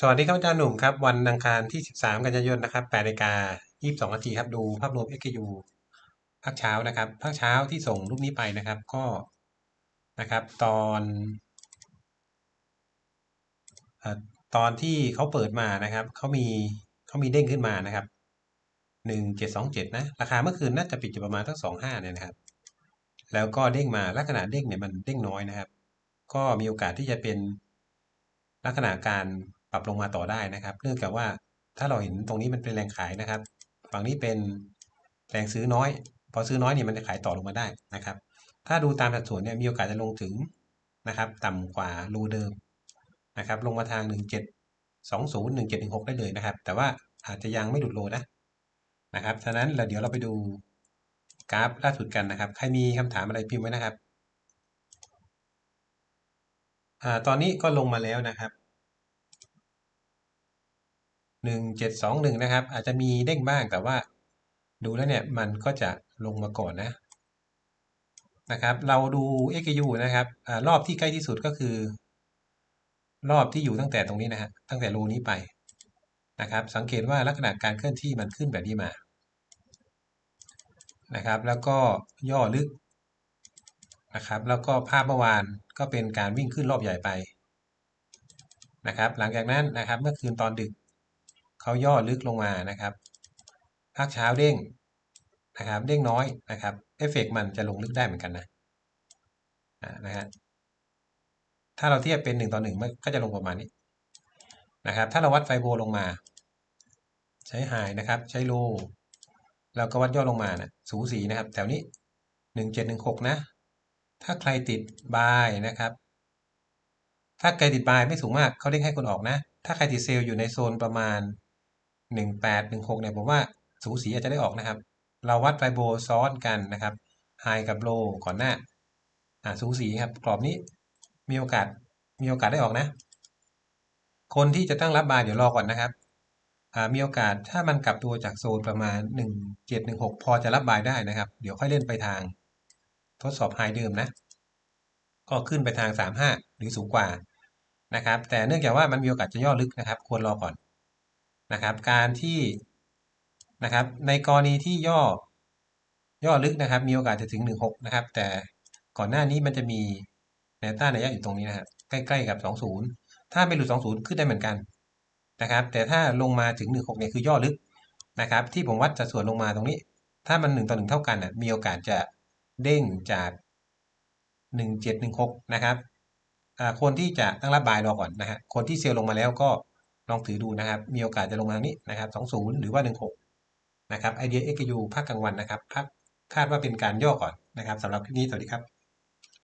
สวัสดีครับอาจารย์หนุ่มครับ วันอังคารที่ 13 กันยายนนะครับ8นาฬิกา22นาทีครับดูภาพรวม XKU ภาคเช้านะครับภาคเช้าที่ส่งรูปนี้ไปนะครับก็นะครับ ตอนเอ่อตอนที่เขาเปิดมานะครับเขามีเขามีเด้งขึ้นมานะครับ1727นะราคาเมื่อคืนน่าจะปิดอยู่ประมาณทั้ง25เนี่ยนะครับ แล้วก็เด้งมาลักษณะเด้งเนี่ยมันเด้งน้อยนะครับ ก็มีโอกาสที่จะเป็นลักษณะการ รับลงมาต่อได้นะครับ เนื่องจากว่าถ้าเราเห็นตรงนี้มันเป็นแรงขายนะครับ ฝั่งนี้เป็นแรงซื้อน้อย พอซื้อน้อยเนี่ยมันจะขายต่อลงมาได้นะครับ ถ้าดูตามสัดส่วนเนี่ยมีโอกาสจะลงถึงนะครับ ต่ำกว่ารูเดิมนะครับ ลงมาทาง 1720 1716 ได้เลยนะครับ แต่ว่าอาจจะยังไม่หลุดโลนะนะครับ ฉะนั้นเราเดี๋ยวเราไปดูกราฟล่าสุดกันนะครับ ใครมีคำถามอะไรพิมพ์ไว้นะครับ อ่า ตอนนี้ก็ลงมาแล้วนะครับ หนึ่งเจ็ดสองหนึ่งนะครับ อาจจะมีเด้งบ้างแต่ว่า ดูแล้วเนี่ยมันก็จะลงมาก่อนนะนะครับ เราดู XU นะครับอรอบที่ใกล้ที่สุดก็คือ รอบที่อยู่ตั้งแต่ตรงนี้นะฮะตั้งแต่รูนี้ไปนะครับ สังเกตว่าลักษณะการเคลื่อนที่มันขึ้นแบบนี้มานะครับ แล้วก็ย่อลึกนะครับ แล้วก็ภาพเมื่อวานก็เป็นการวิ่งขึ้นรอบใหญ่ไปนะครับ หลังจากนั้นนะครับ เมื่อคืนตอนดึก เขาย่อลึกลงมานะครับภาคเช้าเด้งนะครับ เด้งน้อยนะครับเอฟเฟกมันจะลงลึกได้เหมือนกันนะนะฮะถ้าเราเทียบเป็นหนึ่งต่อหนึ่งมันก็จะลงประมาณนี้นะครับ ถ้าเราวัดไฟโบลงมา ใช้ไฮนะครับ ใช้โลแล้วก็วัดย่อลงมานะสูสีนะครับแถวนี้หนึ่งเจ็ดหนึ่งหกนะ ถ้าใครติดบายนะครับ ถ้าใครติดบายไม่สูงมากเขาเด้งให้คนออกนะ ถ้าใครติดเซลล์อยู่ในโซนประมาณ หนึ่งแปดหนึ่งหกเนี่ยผมว่าสูสีอาจจะได้ออกนะครับ เราวัดไฟโบซ้อนกันนะครับไฮกับโลก่อนหน้าอ่าสูสีครับ กรอบนี้มีโอกาสมีโอกาสได้ออกนะ คนที่จะตั้งรับบายเดี๋ยวรอก่อนนะครับอ่ามีโอกาสถ้ามันกลับตัวจากโซนประมาณหนึ่งเจ็ดหนึ่งหกพอจะรับบายได้นะครับ เดี๋ยวค่อยเล่นไปทาง ทดสอบไฮเดิมนะ ก็ขึ้นไปทางสามห้าหรือสูงกว่านะครับ แต่เนื่องจากว่ามันมีโอกาสจะย่อลึกนะครับ ควรรอก่อน นะครับ การที่นะครับในกรณีที่ย่อย่อลึกนะครับ มีโอกาสจะถึงหนึ่งหกนะครับ แต่ก่อนหน้านี้มันจะมีแนวต้านระยะอยู่ตรงนี้นะครับใกล้ๆกับสองศูนย์ถ้าไม่หลุดสองศูนย์ขึ้นได้เหมือนกันนะครับ แต่ถ้าลงมาถึงหนึ่งหกเนี่ยคือย่อลึกนะครับ ที่ผมวัดสัดส่วนลงมาตรงนี้ ถ้ามันหนึ่งต่อหนึ่งเท่ากันน่ะมีโอกาสจะเด้งจากหนึ่งเจ็ดหนึ่งหกนะครับคนที่จะตั้งรับบายรอก่อนนะฮะคนที่เซลลงมาแล้วก็ ลองถือดูนะครับ มีโอกาสจะลงมาทางนี้นะครับสองศูนย์หรือว่าหนึ่งหกนะครับไอเดียเอ็กยูภาคกลางวันนะครับภาคคาดว่าเป็นการย่อก่อนนะครับสำหรับคลิปนี้สวัสดีครับ